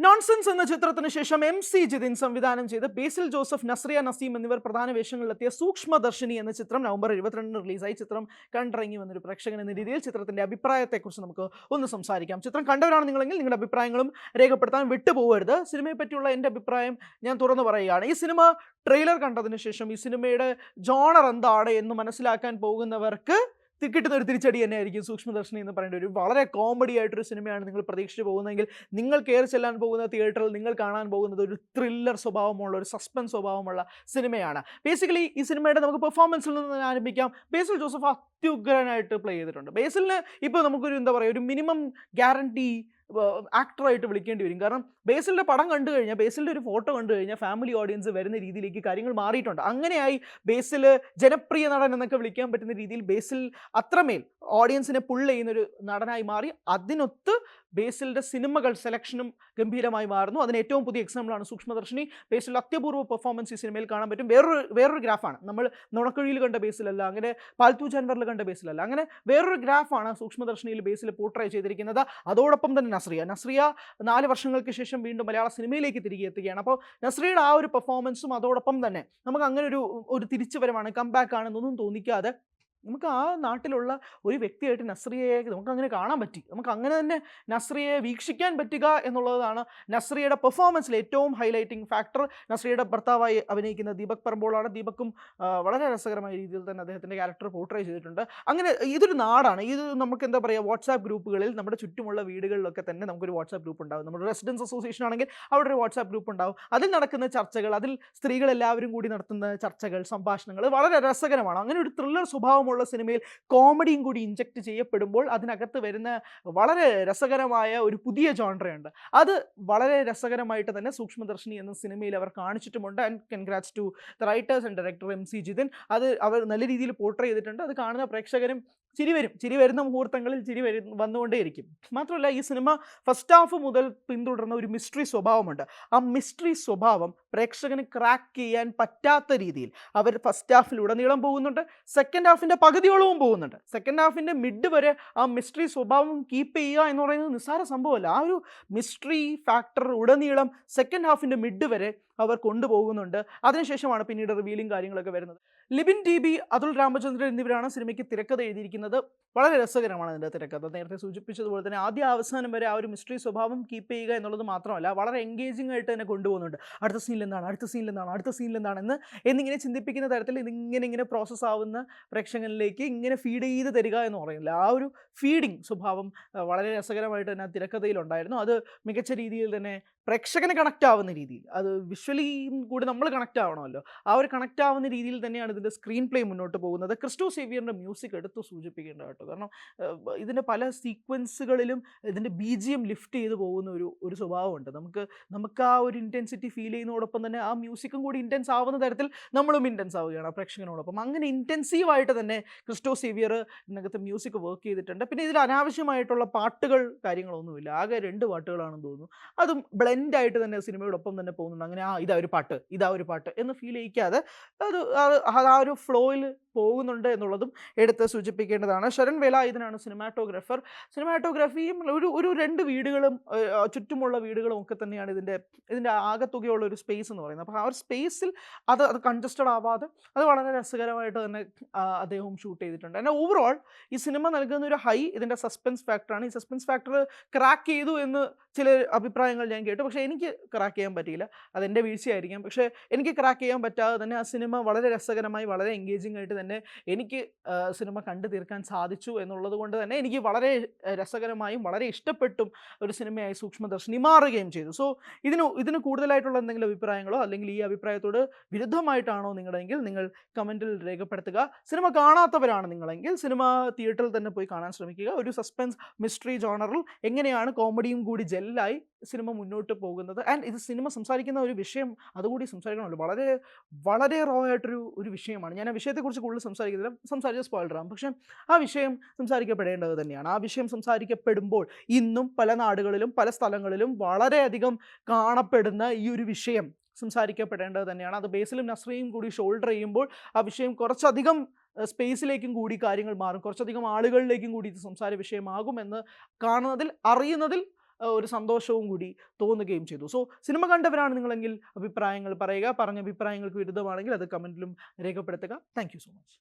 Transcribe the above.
Nonsense എന്ന ചിത്രത്തിന് ശേഷം എം സി ജിതിൻ സംവിധാനം ചെയ്ത് ബേസിൽ ജോസഫ് നസ്രിയ നസീം എന്നിവർ പ്രധാന വേഷങ്ങളിലെത്തിയ സൂക്ഷ്മദർശിനി എന്ന ചിത്രം നവംബർ എഴുപത്തിരണ്ടിന് റിലീസായി. ചിത്രം കണ്ടിറങ്ങി വന്നൊരു പ്രേക്ഷകൻ എന്ന രീതിയിൽ ചിത്രത്തിന്റെ അഭിപ്രായത്തെക്കുറിച്ച് നമുക്ക് ഒന്ന് സംസാരിക്കാം. ചിത്രം കണ്ടവരാണ് നിങ്ങളെങ്കിൽ നിങ്ങളുടെ അഭിപ്രായങ്ങളും രേഖപ്പെടുത്താൻ വിട്ടുപോകരുത്. സിനിമയെ പറ്റിയുള്ള എന്റെ അഭിപ്രായം ഞാൻ തുറന്നു പറയുകയാണ്. ഈ സിനിമ ട്രെയിലർ കണ്ടതിന് ശേഷം ഈ സിനിമയുടെ ജോണർ എന്താണ് എന്ന് മനസ്സിലാക്കാൻ പോകുന്നവർക്ക് കിട്ടുന്ന ഒരു തിരിച്ചടി തന്നെയായിരിക്കും സൂക്ഷ്മദർശിനി എന്ന് പറയുന്ന ഒരു വളരെ കോമഡി ആയിട്ടൊരു സിനിമയാണ് നിങ്ങൾ പ്രതീക്ഷിച്ച് പോകുന്നതെങ്കിൽ നിങ്ങൾ കയറി ചെല്ലാൻ പോകുന്ന തിയേറ്ററിൽ നിങ്ങൾ കാണാൻ പോകുന്നത് ഒരു ത്രില്ലർ സ്വഭാവമുള്ള ഒരു സസ്പെൻസ് സ്വഭാവമുള്ള സിനിമയാണ്. ബേസിക്കലി ഈ സിനിമയുടെ നമുക്ക് പെർഫോമൻസിൽ നിന്ന് ആരംഭിക്കാം. ബേസിൽ ജോസഫ് അത്യുഗ്രനായിട്ട് പ്ലേ ചെയ്തിട്ടുണ്ട്. ബേസിലിന് ഇപ്പോൾ നമുക്കൊരു എന്താ പറയുക ഒരു മിനിമം ഗ്യാരണ്ടി ആക്ടറായിട്ട് വിളിക്കേണ്ടി വരും. കാരണം ബേസിലിന്റെ പടം കണ്ടു കഴിഞ്ഞാൽ ബേസിലിന്റെ ഒരു ഫോട്ടോ കണ്ടു കഴിഞ്ഞാൽ ഫാമിലി ഓഡിയൻസ് വരുന്ന രീതിയിലേക്ക് കാര്യങ്ങൾ മാറിയിട്ടുണ്ട്. അങ്ങനെയായി ബേസിൽ ജനപ്രിയ നടൻ എന്നൊക്കെ വിളിക്കാൻ പറ്റുന്ന രീതിയിൽ ബേസിൽ അത്രമേൽ ഓഡിയൻസിനെ പുൾ ചെയ്യുന്നൊരു നടനായി മാറി. അതിനൊത്ത് ബേസിലിന്റെ സിനിമകൾ സെലക്ഷനും ഗംഭീരമായി മാറുന്നു. അതിന് ഏറ്റവും പുതിയ എക്സാമ്പിളാണ് സൂക്ഷ്മദർശിനി. ബേസിൽ അത്യപൂർവ പെർഫോമൻസ് ഈ സിനിമയിൽ കാണാൻ പറ്റും. വേറൊരു വേറൊരു ഗ്രാഫാണ്. നമ്മൾ നുണക്കുഴിയിൽ കണ്ട ബേസിലല്ല അങ്ങനെ പാൽത്തു ജാൻവറിൽ കണ്ട ബേസിലല്ല അങ്ങനെ വേറൊരു ഗ്രാഫാണ് സൂക്ഷ്മദർശിനിയിൽ ബേസിൽ പോർട്രേ ചെയ്തിരിക്കുന്നത്. അതോടൊപ്പം തന്നെ നസ്രിയ. നസ്രിയ നാല് വർഷങ്ങൾക്ക് ശേഷം വീണ്ടും മലയാള സിനിമയിലേക്ക് തിരികെ എത്തുകയാണ്. അപ്പോൾ നസ്രിയുടെ ആ ഒരു പെർഫോമൻസും അതോടൊപ്പം തന്നെ നമുക്ക് അങ്ങനെ ഒരു ഒരു തിരിച്ചുവരവാണ്. കംബാക്ക് ആണെന്നൊന്നും തോന്നിക്കാതെ നമുക്ക് ആ നാട്ടിലുള്ള ഒരു വ്യക്തിയായിട്ട് നസ്രിയയെ നമുക്ക് അങ്ങനെ കാണാൻ പറ്റി. നമുക്ക് അങ്ങനെ തന്നെ നസ്രിയയെ വീക്ഷിക്കാൻ പറ്റുക എന്നുള്ളതാണ് നസ്രിയയുടെ പെർഫോമൻസിൽ ഏറ്റവും ഹൈലൈറ്റിംഗ് ഫാക്ടർ. നസ്രിയയുടെ ഭർത്താവായി അഭിനയിക്കുന്ന ദീപക് പറമ്പോളാണ് ദീപക്കും വളരെ രസകരമായ രീതിയിൽ തന്നെ അദ്ദേഹത്തിന്റെ ക്യാരക്ടർ പോർട്രേ ചെയ്തിട്ടുണ്ട്. അങ്ങനെ ഇതൊരു നാടാണ്. ഇത് നമുക്ക് എന്താ പറയുക വാട്സാപ്പ് ഗ്രൂപ്പുകളിൽ നമ്മുടെ ചുറ്റുമുള്ള വീടുകളിലൊക്കെ തന്നെ നമുക്കൊരു വാട്സാപ്പ് ഗ്രൂപ്പ് ഉണ്ടാകും നമ്മുടെ റെസിഡൻസ് അസോസിയേഷൻ ആണെങ്കിൽ അവിടെ ഒരു വാട്സാപ്പ് ഗ്രൂപ്പ് ഉണ്ടാകും അതിൽ നടക്കുന്ന ചർച്ചകൾ അതിൽ സ്ത്രീകൾ എല്ലാവരും കൂടി നടത്തുന്ന ചർച്ചകൾ സംഭാഷണങ്ങൾ വളരെ രസകരമാണ്. അങ്ങനെ ഒരു ത്രില്ലർ സ്വഭാവമുള്ള സിനിമയിൽ കോമഡിയും കൂടി ഇഞ്ചക്ട് ചെയ്യപ്പെടുമ്പോൾ അതിനകത്ത് വരുന്ന വളരെ രസകരമായ ഒരു പുതിയ ജോൺറയുണ്ട് അത് വളരെ രസകരമായിട്ട് തന്നെ സൂക്ഷ്മദർശിനി എന്ന സിനിമയിൽ അവർ കാണിച്ചിട്ടുമുണ്ട്. And congrats to writers and director M C Jithin അത് അവർ നല്ല രീതിയിൽ പോർട്ട്രേ ചെയ്തിട്ടുണ്ട്. അത് കാണുന്ന പ്രേക്ഷകരും ചിരി വരും. ചിരി വരുന്ന മുഹൂർത്തങ്ങളിൽ ചിരി വരും വന്നുകൊണ്ടേയിരിക്കും. മാത്രമല്ല ഈ സിനിമ ഫസ്റ്റ് ഹാഫ് മുതൽ പിന്തുടർന്ന ഒരു മിസ്റ്ററി സ്വഭാവമുണ്ട്. ആ മിസ്റ്ററി സ്വഭാവം പ്രേക്ഷകന് ക്രാക്ക് ചെയ്യാൻ പറ്റാത്ത രീതിയിൽ അവർ ഫസ്റ്റ് ഹാഫിൽ ഉടനീളം പോകുന്നുണ്ട്. സെക്കൻഡ് ഹാഫിന്റെ പകുതിയോളവും പോകുന്നുണ്ട്. സെക്കൻഡ് ഹാഫിന്റെ മിഡ് വരെ ആ മിസ്റ്ററി സ്വഭാവം കീപ്പ് ചെയ്യുക എന്ന് പറയുന്നത് നിസ്സാര സംഭവമല്ല. ആ ഒരു മിസ്റ്ററി ഫാക്ടർ ഉടനീളം സെക്കൻഡ് ഹാഫിന്റെ മിഡ് വരെ അവർ കൊണ്ടുപോകുന്നുണ്ട്. അതിനുശേഷമാണ് പിന്നീട് റിവീലിംഗ് കാര്യങ്ങളൊക്കെ വരുന്നത്. ലിബിൻ ടി ബി അതുൽ രാമചന്ദ്രൻ എന്നിവരാണ് സിനിമയ്ക്ക് തിരക്കഥ എഴുതിയിരിക്കുന്നത്. വളരെ രസകരമാണ് അതിന്റെ തിരക്കഥ. നേരത്തെ സൂചിപ്പിച്ചതുപോലെ തന്നെ ആദ്യ അവസാനം വരെ ആ ഒരു മിസ്റ്ററി സ്വഭാവം കീപ്പ് ചെയ്യുക എന്നുള്ളത് മാത്രമല്ല വളരെ എൻഗേജിംഗ് ആയിട്ട് തന്നെ കൊണ്ടുപോകുന്നുണ്ട്. അടുത്ത സീനിൽ എന്താണ്? അടുത്ത സീനിൽ എന്താണ്? അടുത്ത സീനിൽ എന്താണെന്ന് എന്നിങ്ങനെ ചിന്തിപ്പിക്കുന്ന തരത്തിൽ ഇതിങ്ങനെ ഇങ്ങനെ പ്രോസസ്സ് ആവുന്ന പ്രേക്ഷകനിലേക്ക് ഇങ്ങനെ ഫീഡ് ചെയ്ത് തരിക എന്ന് പറയുന്നില്ല. ആ ഒരു ഫീഡിങ് സ്വഭാവം വളരെ രസകരമായിട്ട് തന്നെ തിരക്കഥയിലുണ്ടായിരുന്നു അത് മികച്ച രീതിയിൽ തന്നെ പ്രേക്ഷകന് കണക്റ്റ് ആവുന്ന രീതിയിൽ. അത് വിഷ്വലി കൂടി നമ്മൾ കണക്റ്റ് ആവണമല്ലോ. ആ ഒരു കണക്റ്റ് ആവുന്ന രീതിയിൽ തന്നെയാണ് ഇതിന്റെ സ്ക്രീൻ പ്ലേ മുന്നോട്ട് പോകുന്നത്. ക്രിസ്റ്റോ സേവിയറിന്റെ മ്യൂസിക് എടുത്ത് സൂചിപ്പിക്കേണ്ട കേട്ടോ. കാരണം ഇതിന്റെ പല സീക്വൻസുകളിലും ഇതിന്റെ ബി ജി എം ലിഫ്റ്റ് ചെയ്ത് പോകുന്ന ഒരു ഒരു സ്വഭാവമുണ്ട്. നമുക്ക് നമുക്ക് ആ ഒരു ഇന്റൻസിറ്റി ഫീൽ ചെയ്യുന്നതോടൊപ്പം തന്നെ ആ മ്യൂസിക്കും കൂടി ഇന്റൻസ് ആവുന്ന തരത്തിൽ നമ്മളും ഇന്റൻസ് ആവുകയാണ് ആ പ്രേക്ഷകനോടൊപ്പം. അങ്ങനെ ഇന്റൻസീവായിട്ട് തന്നെ ക്രിസ്റ്റോ സേവിയർ ഇതിനകത്ത് മ്യൂസിക് വർക്ക് ചെയ്തിട്ടുണ്ട്. പിന്നെ ഇതിൽ അനാവശ്യമായിട്ടുള്ള പാട്ടുകൾ കാര്യങ്ങളൊന്നുമില്ല. ആകെ രണ്ട് പാട്ടുകളാണെന്ന് തോന്നുന്നു. അതും ബ്ലെൻഡായിട്ട് തന്നെ സിനിമയോടൊപ്പം തന്നെ പോകുന്നുണ്ട്. അങ്ങനെ ആ ഇതാ ഒരു പാട്ട് ഇതാ ഒരു പാട്ട് എന്ന് ഫീൽ ചെയ്യിക്കാതെ അത് ആ ഒരു ഫ്ലോയിൽ പോകുന്നുണ്ട് എന്നുള്ളതും എടുത്ത് സൂചിപ്പിക്കേണ്ടതാണ്. ശരൺ വേലായുധനാണ് സിനിമാറ്റോഗ്രാഫർ. സിനിമാറ്റോഗ്രാഫിയും ഒരു ഒരു രണ്ട് വീടുകളും ചുറ്റുമുള്ള വീടുകളും ഒക്കെ തന്നെയാണ് ഇതിന്റെ ഇതിന്റെ ആകത്തുകയുള്ള ഒരു സ്പേസ് എന്ന് പറയുന്നത്. അപ്പോൾ ആ ഒരു സ്പേസിൽ അത് അത് കൺജസ്റ്റഡ് ആവാതെ അത് വളരെ രസകരമായിട്ട് തന്നെ അദ്ദേഹം ഷൂട്ട് ചെയ്തിട്ടുണ്ട്. എന്നാൽ ഓവറോൾ ഈ സിനിമ നൽകുന്ന ഒരു ഹൈ ഇതിന്റെ സസ്പെൻസ് ഫാക്ടറാണ്. ഈ സസ്പെൻസ് ഫാക്ടർ ക്രാക്ക് ചെയ്തു എന്ന് ചില അഭിപ്രായങ്ങൾ ഞാൻ കേട്ടു. പക്ഷേ എനിക്ക് ക്രാക്ക് ചെയ്യാൻ പറ്റിയില്ല. അതെന്റെ വീഴ്ചയായിരിക്കാം. പക്ഷേ എനിക്ക് ക്രാക്ക് ചെയ്യാൻ പറ്റാതെ തന്നെ ആ സിനിമ വളരെ രസകരമായി വളരെ എൻഗേജിംഗ് ആയിട്ട് തന്നെ എനിക്ക് സിനിമ കണ്ടു തീർക്കാൻ സാധിച്ചു എന്നുള്ളത് കൊണ്ട് തന്നെ എനിക്ക് വളരെ രസകരമായും വളരെ ഇഷ്ടപ്പെട്ടും ഒരു സിനിമയായി സൂക്ഷ്മദർശിനി മാറുകയും ചെയ്തു. സോ ഇതിന് ഇതിന് കൂടുതലായിട്ടുള്ള എന്തെങ്കിലും അഭിപ്രായങ്ങളോ അല്ലെങ്കിൽ ഈ അഭിപ്രായത്തോട് വിരുദ്ധമായിട്ടാണോ നിങ്ങളെങ്കിൽ നിങ്ങൾ കമന്റിൽ രേഖപ്പെടുത്തുക. സിനിമ കാണാത്തവരാണ് നിങ്ങളെങ്കിൽ സിനിമ തിയേറ്ററിൽ തന്നെ പോയി കാണാൻ ശ്രമിക്കുക. ഒരു സസ്പെൻസ് മിസ്റ്ററി ജോണറിൽ എങ്ങനെയാണ് കോമഡിയും കൂടി ജെല്ലായി സിനിമ മുന്നോട്ട് പോകുന്നത്. ആൻഡ് ഇത് സിനിമ സംസാരിക്കുന്ന ഒരു വിഷയം അതുകൂടി സംസാരിക്കണമല്ലോ. വളരെ വളരെ റോ ആയിട്ടൊരു ഒരു വിഷയമാണ്. ഞാൻ ആ വിഷയത്തെക്കുറിച്ച് കൂടുതൽ സംസാരിക്കുന്നില്ല സംസാരിച്ച സ്പോയിലറാം പക്ഷേ ആ വിഷയം സംസാരിക്കപ്പെടേണ്ടത് തന്നെയാണ്. ആ വിഷയം സംസാരിക്കപ്പെടുമ്പോൾ ഇന്നും പല നാടുകളിലും പല സ്ഥലങ്ങളിലും വളരെയധികം കാണപ്പെടുന്ന ഈ ഒരു വിഷയം സംസാരിക്കപ്പെടേണ്ടത് തന്നെയാണ്. അത് ബേസിലും നസ്രയും കൂടി ഷോൾഡർ ചെയ്യുമ്പോൾ ആ വിഷയം കുറച്ചധികം സ്പേസിലേക്കും കൂടി കാര്യങ്ങൾ മാറും. കുറച്ചധികം ആളുകളിലേക്കും കൂടി ഇത് സംസാര വിഷയമാകുമെന്ന് കാണുന്നതിൽ അറിയുന്നതിൽ ഒരു സന്തോഷവും കൂടി തോന്നുകയും ചെയ്തു. സോ സിനിമ കണ്ടവരാണ് നിങ്ങളെങ്കിൽ അഭിപ്രായങ്ങൾ പറയുക. പറഞ്ഞ അഭിപ്രായങ്ങൾക്ക് വിരുദ്ധമാണെങ്കിൽ അത് കമന്റിലും രേഖപ്പെടുത്തുക. Thank so much